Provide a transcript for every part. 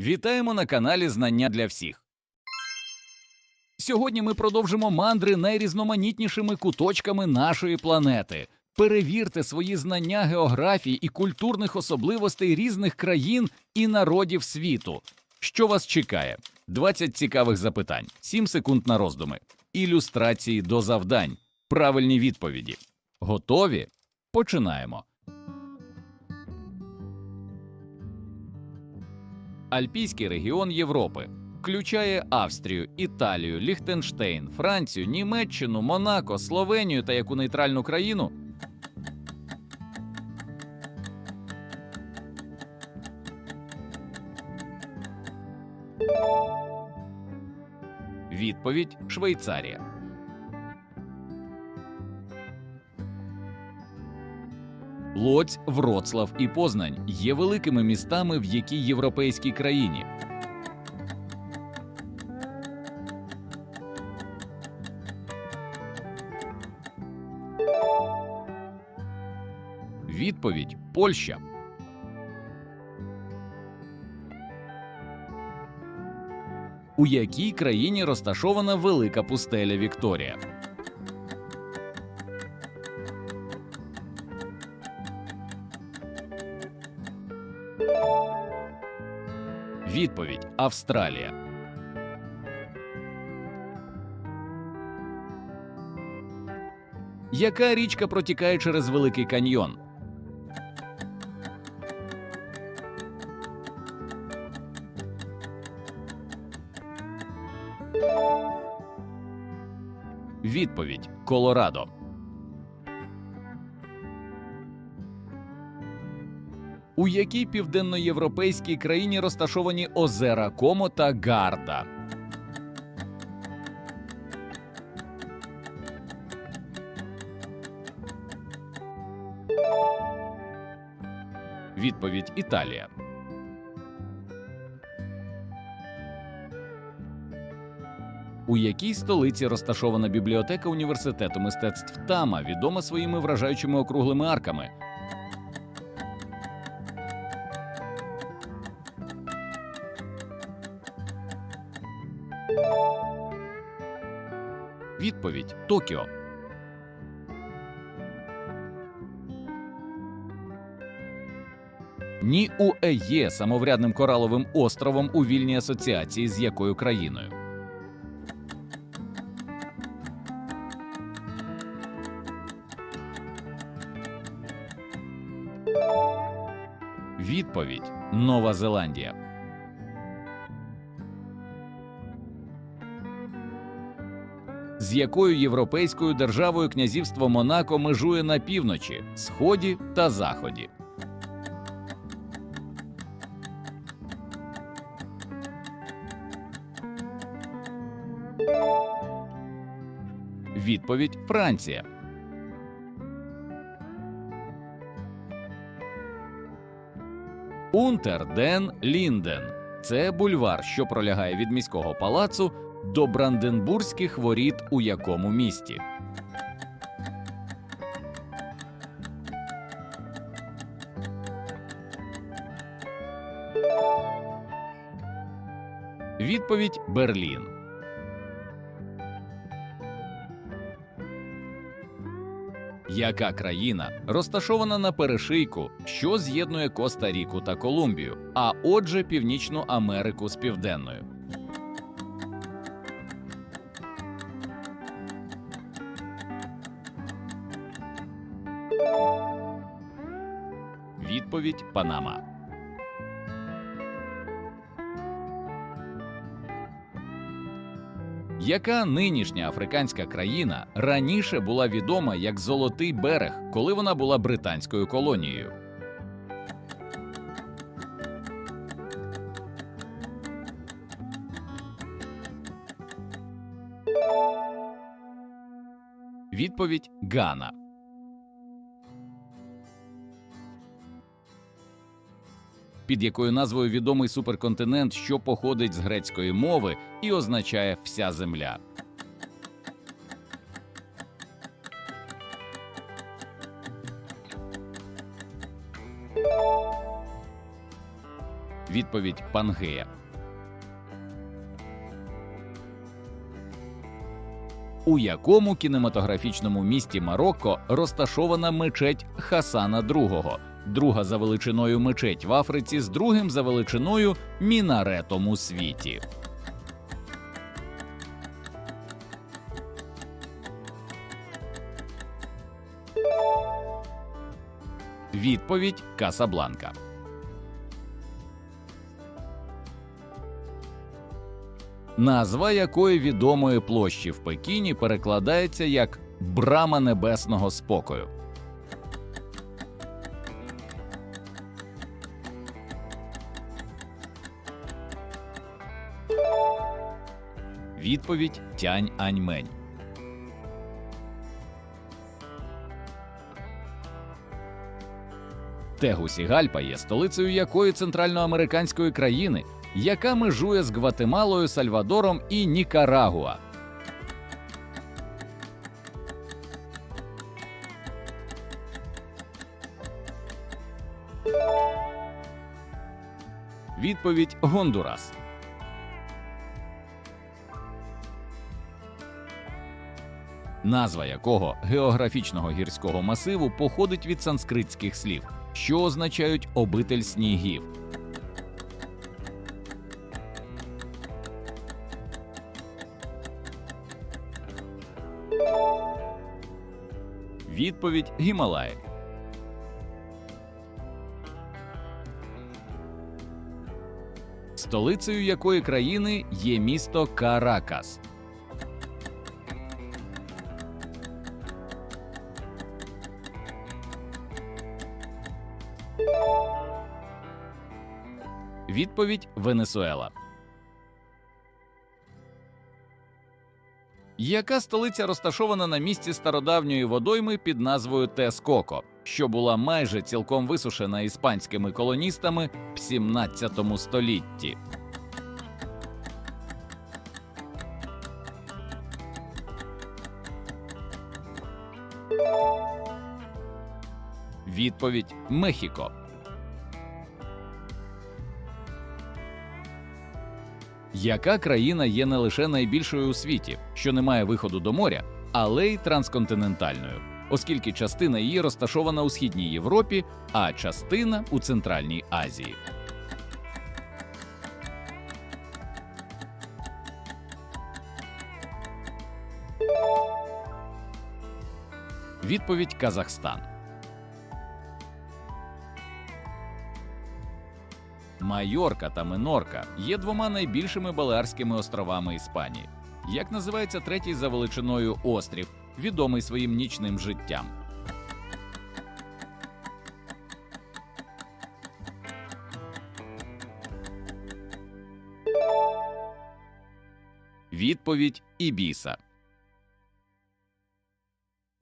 Вітаємо на каналі Знання для всіх. Сьогодні ми продовжимо мандри найрізноманітнішими куточками нашої планети. Перевірте свої знання географії і культурних особливостей різних країн і народів світу. Що вас чекає? 20 цікавих запитань, 7 секунд на роздуми, ілюстрації до завдань, правильні відповіді. Готові? Починаємо. Альпійський регіон Європи включає Австрію, Італію, Ліхтенштейн, Францію, Німеччину, Монако, Словенію та яку нейтральну країну. Відповідь Швейцарія. Лоць, Вроцлав і Познань є великими містами в якій європейській країні. Відповідь Польща. У якій країні розташована велика пустеля Вікторія? Відповідь Австралія. Яка річка протікає через Великий каньйон? Відповідь Колорадо. У якій південноєвропейській країні розташовані озера Комо та Гарда? Відповідь Італія. У якій столиці розташована бібліотека університету мистецтв Тама, відома своїми вражаючими округлими арками? Відповідь Токіо. Ні УЕ є самоврядним кораловим островом у вільній асоціації з якою країною? Відповідь Нова Зеландія. З якою європейською державою князівство Монако межує на півночі, сході та заході? Відповідь Франція. Унтер Ден Лінден це бульвар, що пролягає від міського палацу до Бранденбурзьких воріт у якому місті. Відповідь Берлін. Яка країна розташована на перешийку, що з'єднує Коста-Ріку та Колумбію, а отже, Північну Америку з Південною? Відповідь Панама. Яка нинішня африканська країна раніше була відома як Золотий берег, коли вона була британською колонією? Відповідь Гана. Під якою назвою відомий суперконтинент, що походить з грецької мови і означає вся земля. Відповідь Пангея. У якому кінематографічному місті Марокко розташована мечеть Хасана II, друга за величиною мечеть в Африці з другим за величиною мінаретом у світі. Відповідь Касабланка. Назва якої відомої площі в Пекіні перекладається як Брама небесного спокою. Відповідь Тянь Аньмень. Тегусігальпа є столицею якої центральноамериканської країни, яка межує з Гватемалою, Сальвадором і Нікарагуа. Відповідь Гондурас. Назва якого географічного гірського масиву походить від санскритських слів, що означають обитель снігів. Відповідь Гімалаї. Столицею якої країни є місто Каракас. Відповідь Венесуела. Яка столиця розташована на місці стародавньої водойми під назвою Тескоко, що була майже цілком висушена іспанськими колоністами в 17 столітті? Відповідь Мехіко. Яка країна є не лише найбільшою у світі, що не має виходу до моря, але й трансконтинентальною, оскільки частина її розташована у східній Європі, а частина у Центральній Азії. Відповідь Казахстан. Майорка та Менорка є двома найбільшими Балеарськими островами Іспанії. Як називається третій за величиною острів, відомий своїм нічним життям? Відповідь Ібіса.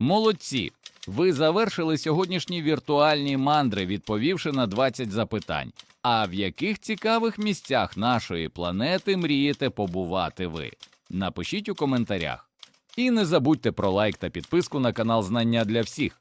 Молодці! Ви завершили сьогоднішні віртуальні мандри, відповівши на 20 запитань. А в яких цікавих місцях нашої планети мрієте побувати ви? Напишіть у коментарях. І не забудьте про лайк та підписку на канал Знання для всіх.